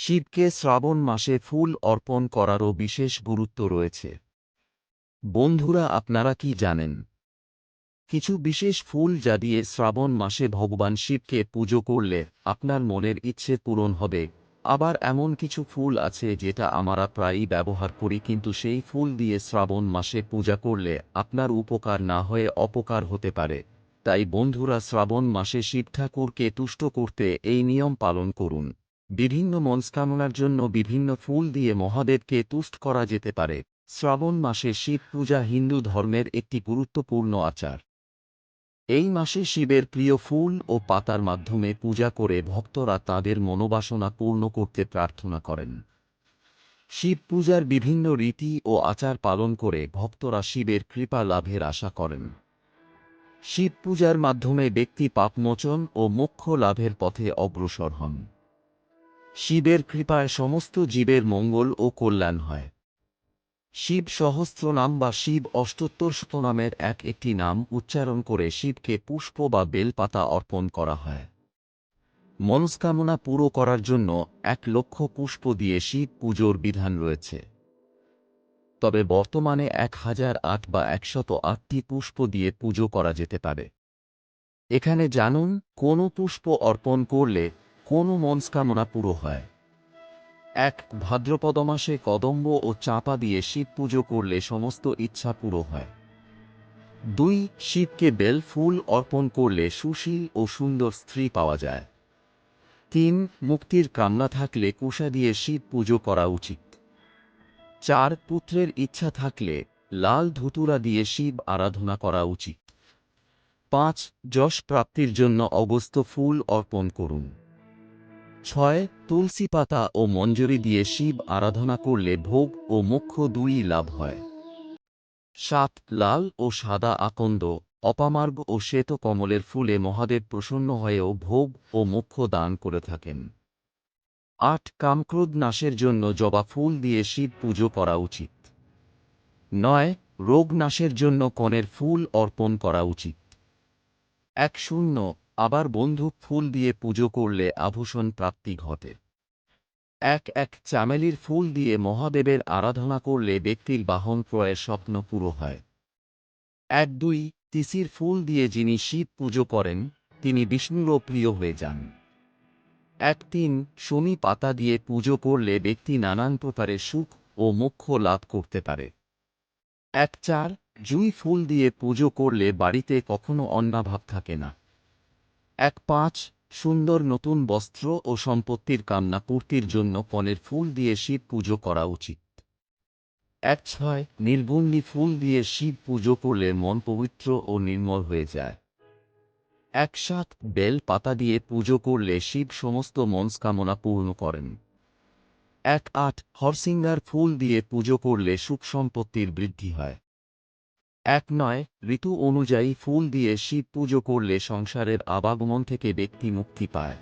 শিবকে শ্রাবণ মাসে ফুল অর্পণ করারও বিশেষ গুরুত্ব রয়েছে। বন্ধুরা, আপনারা কি জানেন? কিছু বিশেষ ফুল যা দিয়ে শ্রাবণ মাসে ভগবান শিবকে পুজো করলে আপনার মনের ইচ্ছে পূরণ হবে। আবার এমন কিছু ফুল আছে যেটা আমরা প্রায়ই ব্যবহার করি, কিন্তু সেই ফুল দিয়ে শ্রাবণ মাসে পূজা করলে আপনার উপকার না হয়ে অপকার হতে পারে। তাই বন্ধুরা, শ্রাবণ মাসে শিব ঠাকুরকে তুষ্ট করতে এই নিয়ম পালন করুন। বিভিন্ন মনস্কামনার জন্য বিভিন্ন ফুল দিয়ে মহাদেবকে তুষ্ট করা যেতে পারে। শ্রাবণ মাসে শিব পূজা হিন্দু ধর্মের একটি গুরুত্বপূর্ণ আচার। এই মাসে শিবের প্রিয় ফুল ও পাতার মাধ্যমে পূজা করে ভক্তরা তাদের মনোবাসনা পূর্ণ করতে প্রার্থনা করেন। শিব পূজার বিভিন্ন রীতি ও আচার পালন করে ভক্তরা শিবের কৃপা লাভের আশা করেন। শিব পূজার মাধ্যমে ব্যক্তি পাপমোচন ও মোক্ষ লাভের পথে অগ্রসর হন। শিবের কৃপায় সমস্ত জীবের মঙ্গল ও কল্যাণ হয়। শিব সহস্র নাম বা শিব অষ্টোত্তর নামের এক একটি নাম উচ্চারণ করে শিবকে পুষ্প বা বেলপাতা অর্পণ করা হয়। মনস্কামনা পুরো করার জন্য এক লক্ষ পুষ্প দিয়ে শিব পুজোর বিধান রয়েছে। তবে বর্তমানে এক হাজার আট বা একশত আটটি পুষ্প দিয়ে পুজো করা যেতে পারে। এখানে জানুন, কোন পুষ্প অর্পণ করলে কোন মনস্কামনা পুরো হয়। এক ভাদ্রপদ মাসে কদম্ব ও চাঁপা দিয়ে শিব পুজো করলে সমস্ত ইচ্ছা পুরো হয়। দুই শিবকে বেল ফুল অর্পণ করলে সুশীল ও সুন্দর স্ত্রী পাওয়া যায়। তিন, মুক্তির কামনা থাকলে কুষা দিয়ে শিব পুজো করা উচিত। চার, পুত্রের ইচ্ছা থাকলে লাল ধুতুরা দিয়ে শিব আরাধনা করা উচিত। পাঁচ, যশ প্রাপ্তির জন্য অগস্ত ফুল অর্পণ করুন। ছয়, তুলসী পাতা ও মঞ্জরি দিয়ে শিব আরাধনা করলে ভোগ ও মোক্ষ দুই লাভ হয়। সাত, লাল ও সাদা আকন্দ, অপামার্গ ও শ্বেত কমলের ফুলে মহাদেব প্রসন্ন হয়েও ভোগ ও মুখ্য দান করে থাকেন। আট, কামক্রোধ নাশের জন্য জবা ফুল দিয়ে শিব পুজো করা উচিত। নয়, রোগ নাশের জন্য কনের ফুল অর্পণ করা উচিত। এক, শূন্য আবার বন্ধুক ফুল দিয়ে পুজো করলে আভূষণ প্রাপ্তি ঘটে। এক এক চামেলির ফুল দিয়ে মহাদেবের আরাধনা করলে ব্যক্তির বাহন ক্রয়ের স্বপ্ন পুরো হয়। এক দুই তিসির ফুল দিয়ে যিনি শিব পুজো করেন, তিনি বিষ্ণুরও প্রিয় হয়ে যান। এক তিন শনি পাতা দিয়ে পুজো করলে ব্যক্তি নানান প্রকারে সুখ ও মোক্ষ লাভ করতে পারে। এক চার জুই ফুল দিয়ে পুজো করলে বাড়িতে কখনো অন্নাভাব থাকে না। এক পাঁচ, সুন্দর নতুন বস্ত্র ও সম্পত্তির কামনা পূর্তির জন্য পনেরো ফুল দিয়ে শিব পুজো করা উচিত। এক ছয় নির্বন্দি ফুল দিয়ে শিব পুজো করলে মন পবিত্র ও নির্মল হয়ে যায়। এক সাত, বেল পাতা দিয়ে পুজো করলে শিব সমস্ত মনস্কামনা পূর্ণ করেন। এক আট হরসিঙ্গার ফুল দিয়ে পুজো করলে সুখ সম্পত্তির বৃদ্ধি হয়। এক নয়, ঋতু অনুযায়ী ফুল দিয়ে শিব পুজো করলে সংসারের আবাগমন থেকে ব্যক্তি মুক্তি পায়।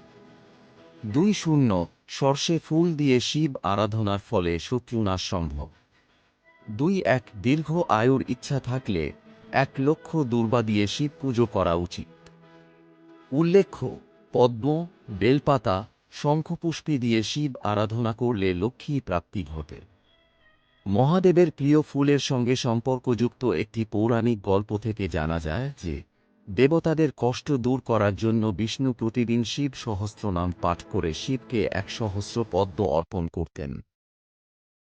দুই শূন্য, সর্ষে ফুল দিয়ে শিব আরাধনার ফলে শত্রুনাশ সম্ভব। দুই এক, দীর্ঘ আয়ুর ইচ্ছা থাকলে এক লক্ষ দুর্বা দিয়ে শিব পুজো করা উচিত। উল্লেখ্য, পদ্ম, বেলপাতা, শঙ্খপুষ্পী দিয়ে শিব আরাধনা করলে লক্ষ্মী প্রাপ্তি ঘটে। মহাদেবের প্রিয় ফুলের সঙ্গে সম্পর্কযুক্ত একটি পৌরাণিক গল্প থেকে জানা যায় যে, দেবতাদের কষ্ট দূর করার জন্য বিষ্ণু প্রতিদিন শিব সহস্র নাম পাঠ করে শিবকে এক সহস্র পদ্ম অর্পণ করতেন।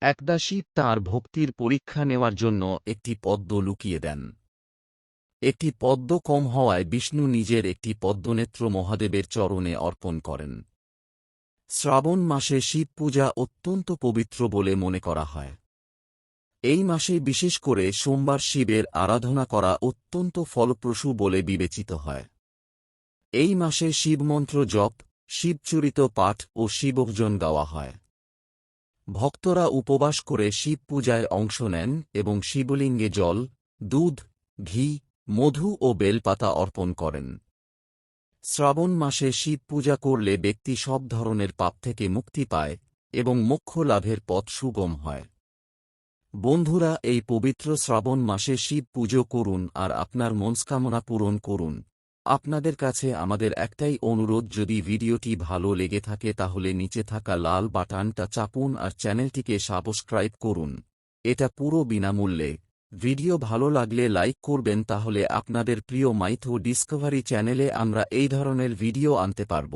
একদা শিব তাঁর ভক্তির পরীক্ষা নেওয়ার জন্য একটি পদ্ম লুকিয়ে দেন। একটি পদ্ম কম হওয়ায় বিষ্ণু নিজের একটি পদ্মনেত্র মহাদেবের চরণে অর্পণ করেন। শ্রাবণ মাসে শিব পূজা অত্যন্ত পবিত্র বলে মনে করা হয়। এই মাসে বিশেষ করে সোমবার শিবের আরাধনা করা অত্যন্ত ফলপ্রসূ বলে বিবেচিত হয়। এই মাসে শিবমন্ত্র জপ শিবচরিত পাঠ ও শিবভজন গাওয়া হয়। ভক্তরা উপবাস করে শিব পূজায় অংশ নেন এবং শিবলিঙ্গে জল, দুধ, ঘি, মধু ও বেলপাতা অর্পণ করেন। শ্রাবণ মাসে শিব পূজা করলে ব্যক্তি সব ধরনের পাপ থেকে মুক্তি পায় এবং মোক্ষ লাভের পথ সুগম হয়। বন্ধুরা, এই পবিত্র শ্রাবণ মাসে শিব পুজো করুন আর আপনার মনস্কামনা পূরণ করুন। আপনাদের কাছে আমাদের একটাই অনুরোধ, যদি ভিডিওটি ভালো লেগে থাকে তাহলে নিচে থাকা লাল বাটনটা চাপুন আর চ্যানেলটিকে সাবস্ক্রাইব করুন। এটা পুরো বিনামূল্যে। ভিডিও ভালো লাগলে লাইক করবেন তাহলে আপনাদের প্রিয় মাইথো ডিসকভারি চ্যানেলে আমরা এই ধরনের ভিডিও আনতে পারব।